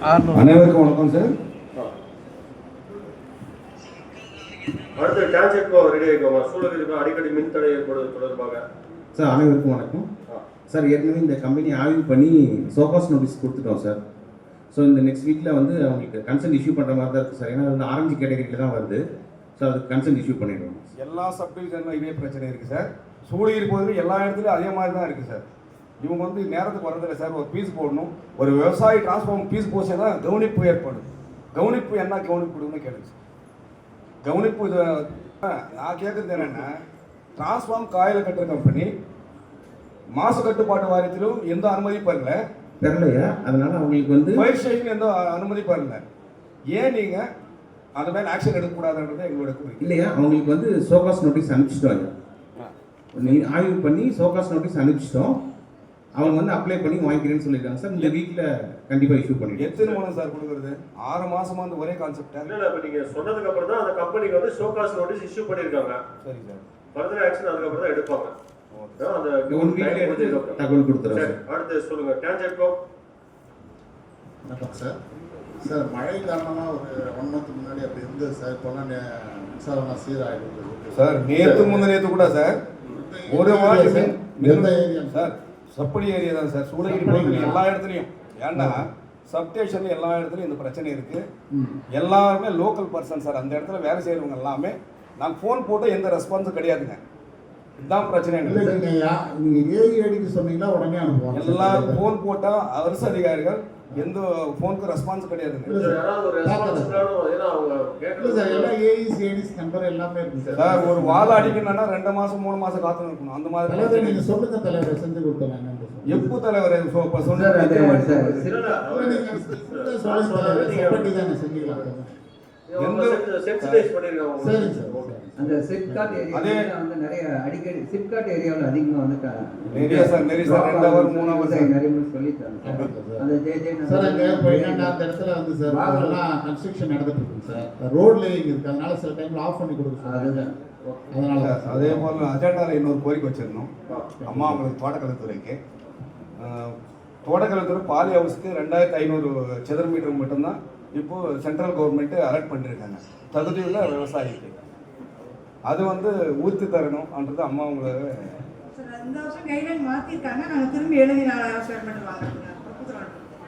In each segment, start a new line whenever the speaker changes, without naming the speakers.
அனைவருக்கும் வணக்கம் சார்
அடுத்து டான்ஜெட்கோ ரெடி சூழலுக்கு அடிக்கடி மின்தடை ஏற்படுவது தொடர்பாக.
சார் அனைவருக்கும் வணக்கம். சார் ஏற்கனவே இந்த கம்பெனி ஆய்வு பண்ணி சோகாஸ் நோட்டீஸ் கொடுத்துட்டோம் சார் ஸோ இந்த நெக்ஸ்ட் வீக்கில் வந்து அவங்களுக்கு கன்சென்ட் இஷ்யூ பண்ணுற மாதிரி தான் இருக்குது சார் ஏன்னா அது வந்து ஆரஞ்சு கேட்டகரியில் தான் வருது. ஸோ அதுக்கு கன்சென்ட் இஷ்யூ பண்ணிடுவோம்.
எல்லா சப்டிவிஷன்லையும் இதே பிரச்சனை இருக்குது சார் சூழல் போது எல்லா இடத்துலையும் அதே மாதிரி தான் இருக்குது சார் இவங்க வந்து நேரத்துக்கு வரதில்லை சார். ஒரு பீஸ் போடணும். ஒரு விவசாயி டிரான்ஸ்ஃபார்ம் பீஸ் போச்சா தான் கவனிப்பு ஏற்படும். கவனிப்பு என்ன கவனிப்புன்னு கேளுங்க சார். கவனிப்பு இது நான் கேட்குறது என்னென்னா டிரான்ஸ்ஃபார்ம் காயில் கட்டுற கம்பெனி மாசு கட்டுப்பாட்டு வாரியத்திலும் எந்த அனுமதி பெறல
தெரிலையா அதனால அவங்களுக்கு வந்து
ஃபயர் ஸ்டேஷன் எந்த அனுமதி பெறல ஏன் நீங்கள் அந்த மாதிரி ஆக்ஷன் எடுக்கக்கூடாதுன்றது எங்களோட கோரிக்கை.
இல்லையா? அவங்களுக்கு வந்து சோகாஸ் நோட்டீஸ் அனுப்பிச்சிட்டோம் நீ ஆய்வு பண்ணி சோகாஸ் நோட்டீஸ் அனுப்பிச்சிட்டோம். அவங்க வந்து அப்ளை பண்ணி வாங்கிக்கிறேன்னு சொல்லியிருக்காங்க. சார் இந்த வீக்கில் கண்டிப்பாக இஷ்யூ பண்ணிடுவோம்.
எத்தனை மூலம் சார் கொடுக்குறது? ஆறு மாசமா வந்து ஒரே கான்செப்டா
இல்ல இல்ல இப்ப நீங்க சொன்னதுக்கு அப்புறம் தான் அந்த கம்பெனிக்கு வந்து ஷோகாஸ் நோட்டீஸ் இஷ்யூ பண்ணிருக்காங்க
சரி சார்
ஃபர்தர் ஆக்ஷன் அதுக்கப்புறம் தான் எடுப்பாங்க. அந்த
ஒன் வீக்ல எடுத்து தகவல்
சார் அடுத்து சொல்லுங்க. டான்ஜெட்கோ
வணக்கம் சார். சார் மழை காரணமாக ஒரு ஒன் மந்த் முன்னாடி அப்படி இருந்தது சார் இப்போலாம் நே- மின்சாரம் சீராகிடுது
சார் நேத்து முந்த நேத்து கூட சார் ஒரு
ஏரியா
சார் சப்படி ஏரியா தான் சார். சூளகிரி பகுதியில் எல்லா இடத்துலையும். ஏன்னா சப்டேஷன் எல்லா இடத்துலையும் இந்த பிரச்சனை இருக்கு. எல்லாருமே லோக்கல் பர்சன் சார். அந்த இடத்துல வேலை செய்கிறவங்க எல்லாமே. நாங்கள் ஃபோன் போட்டு எந்த ரெஸ்பான்ஸும் கிடையாதுங்க. இதுதான் பிரச்சனை.
இல்லை
எங்களுக்கு
நீங்கள் யா நீங்கள் ஏஐடிக்கு சொன்னீங்களா உடனே அனுப்புவாங்க.
எல்லாரும் ஃபோன் போட்டால் அரசு அதிகாரிகள் எந்த ஃபோனுக்கும் ரெஸ்பான்ஸ் கிடையாதுங்க.
இல்ல சார்.
யாராவது ஒரு
வாழை அடிக்கணும்னா ரெண்டு மாசம் மூணு மாசம் காத்து இருக்கணும் அந்த மாதிரி
நீங்கள் சொல்லுங்க தலைவர். செஞ்சு சொல்லுங்க.
எப்போ தலைவர்? இப்போ
நீங்க சொல்லுங்க செஞ்சுக்கலாம். சரிங்க சார்.
அந்த சிப்காட்
அதே-
ஏரியா வந்து நிறைய அடிக்கடி சிப்காட் ஏரியாவில் அதிகமாக வந்து
நிறைய சார், நிறைய சார், ரெண்டு hour, மூணு hour சார்.
நிறைய பேர் சொல்லிட்டாங்க சார். அந்த ஜே ஜே
சார் அங்கே அந்த இடத்துல வந்து சார்
வாகனம்.
எல்லாம் கன்ஸ்ட்ரக்ஷன் நடந்துட்டு இருக்கு சார் ரோட் லேயிங் இருக்கு அதனால சில டைம்ல ஆஃப் பண்ணி கொடுக்க சொல்லுங்க
அதுதான்
அதனால தான் சார்.
அதே போல் அஜெண்டாவில் இன்னொரு கோரிக்கை வச்சிருந்தோம் அம்மா அவங்களுக்கு தோட்டக்கலைத்துறைக்கு தோட்டக்கலைத்துறை பாலி ஹவுஸ்க்கு ரெண்டாயிரத்தி ஐநூறு சதுர மீட்டர் மட்டும்தான் இப்போ சென்ட்ரல் கவர்மெண்ட் அலர்ட் பண்ணியிருக்காங்க தகுதியுள்ள விவசாயிக்கு அது வந்து ஊர்த்தி தரணும்ன்றது அம்மா
கொடுத்துருவோம்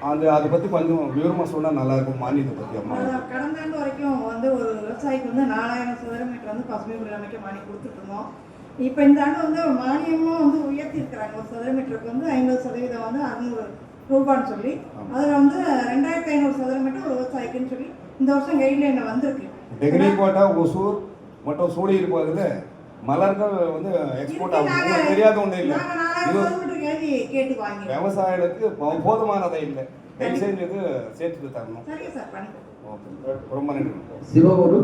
அந்த அதை பற்றி கொஞ்சம் விவரமாக சொன்னால் நல்லாயிருக்கும் மானியத்தை பற்றி அம்மா.
கடந்த ஆண்டு வரைக்கும் வந்து ஒரு விவசாயிக்கு வந்து நாலாயிரம் சதுர மீட்டர் வந்து பசுமை குடியமைக்க மானியம் கொடுத்துட்டு இருந்தோம் இப்போ இந்த ஆண்டு வந்து மானியமும் வந்து உயர்த்தி இருக்கிறாங்க ஒரு சதுர மீட்டருக்கு வந்து ஐம்பது சதவீதம் வந்து அறுநூறு ரூபான்னு சொல்லி. அதில் வந்து ரெண்டாயிரத்தி ஐநூறு சதுர மீட்டர் ஒரு விவசாயிக்குன்னு சொல்லி இந்த வருஷம் கைட்லைனில் வந்திருக்கு.
டெக்னிக்கோட்டா ஒசூர் மற்றும் சூழியர் பகுதியில் மலர்கள் வந்து எக்ஸ்போர்ட் ஆகும் தெரியாத ஒன்றும் இல்லை. இது விவசாயிகளுக்கு போதுமானதை இல்லை. தயவு சேர்த்து தரணும். ஓகே. ரொம்ப நன்றி.
சிவகுரு